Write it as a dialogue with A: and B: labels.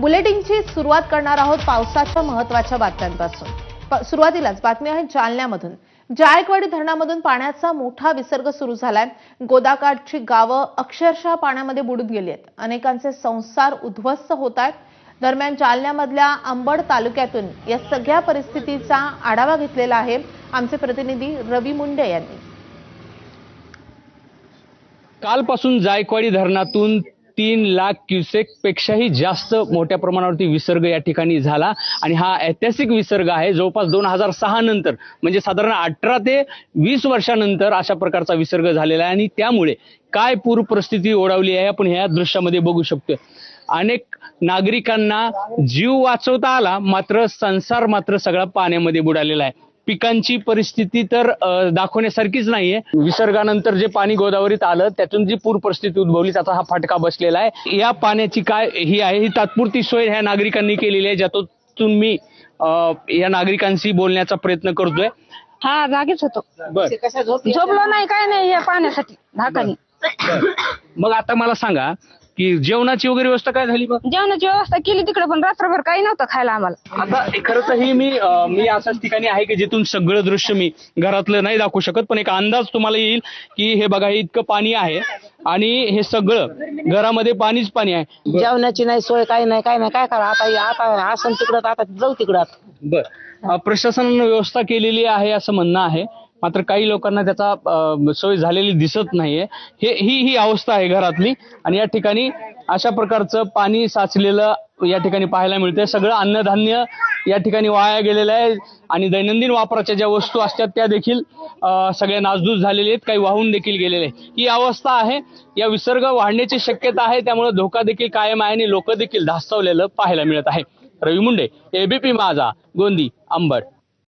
A: बुलेटिनची सुरुवात करणार आहोत पावसाच्या महत्त्वाच्या बातम्यांपासून. सुरुवातीलाच बातमी आहे जालन्यामधून. जायकवाडी धरणामधून पाण्याचा मोठा विसर्ग सुरू झालाय. गोदाकाठची गावं अक्षरशः पाण्यामध्ये बुडून गेली आहेत. अनेकांचे संसार उद्ध्वस्त होत आहेत. दरम्यान जालन्यामधल्या अंबड तालुक्यातून या सगळ्या परिस्थितीचा आढावा घेतलेला आहे आमचे प्रतिनिधी रवी मुंडे यांनी.
B: कालपासून जायकवाडी धरणातून तीन लाख क्युसेक पेक्षाही जास्त मोठ्या प्रमाणावरती विसर्ग या ठिकाणी झाला. आणि हा ऐतिहासिक विसर्ग आहे. जवळपास दोन हजार सहा नंतर म्हणजे साधारण अठरा ते वीस वर्षानंतर अशा प्रकारचा विसर्ग झालेला आहे. आणि त्यामुळे काय पूर परिस्थिती ओढावली आहे आपण ह्या दृश्यामध्ये बघू शकतो अनेक नागरिकांना जीव वाचवता आला मात्र संसार मात्र सगळा पाण्यामध्ये बुडालेला आहे. पिकांची परिस्थिती तर दाखवण्यासारखीच नाहीये. विसर्गानंतर जे पाणी गोदावरीत आलं त्यातून जी पूर परिस्थिती उद्भवली त्याचा हा फटका बसलेला आहे. या पाण्याची काय ही आहे? ही तात्पुरती सोय ह्या नागरिकांनी केलेली आहे ज्यातून मी या नागरिकांशी बोलण्याचा प्रयत्न करतोय.
C: हा जागीच होतो. झोपलो नाही काय नाही या पाण्यासाठी धाकानी.
B: मग आता मला सांगा की जेवणाची वगैरे व्यवस्था काय झाली
C: जेवणाची व्यवस्था केली तिकडे पण रात्रभर काही नव्हतं खायला आम्हाला.
B: आता खरं तर ही मी अं, मी अशाच ठिकाणी आहे की जिथून सगळं दृश्य मी घरातलं नाही दाखवू शकत पण एक अंदाज तुम्हाला येईल की हे बघा हे इतकं पाणी आहे आणि हे सगळं घरामध्ये पाणीच पाणी आहे.
D: जेवणाची नाही सोय काही नाही काय नाही. काय करा आता आता असं तिकडं आता जाऊ तिकडं. आता
B: बर प्रशासनानं व्यवस्था केलेली आहे असं म्हणणं आहे. मात्र काही लोकांना त्याचा सोय झालेली दिसत नाहीये. हे ही ही अवस्था आहे घरातली. आणि या ठिकाणी अशा प्रकारचं पाणी साचलेलं या ठिकाणी पाहायला मिळतंय. सगळं अन्नधान्य या ठिकाणी वाया गेलेलं आहे. आणि दैनंदिन वापराच्या ज्या वस्तू असतात त्या देखील सगळ्या नासधूस झालेले आहेत. काही वाहून देखील गेलेले आहेत. ही अवस्था आहे. या विसर्ग वाढण्याची शक्यता आहे. त्यामुळे धोका देखील कायम आहे आणि लोक देखील धास्तवलेलं पाहायला मिळत आहे. रवी मुंडे एबीपी माझा गोंदी अंबड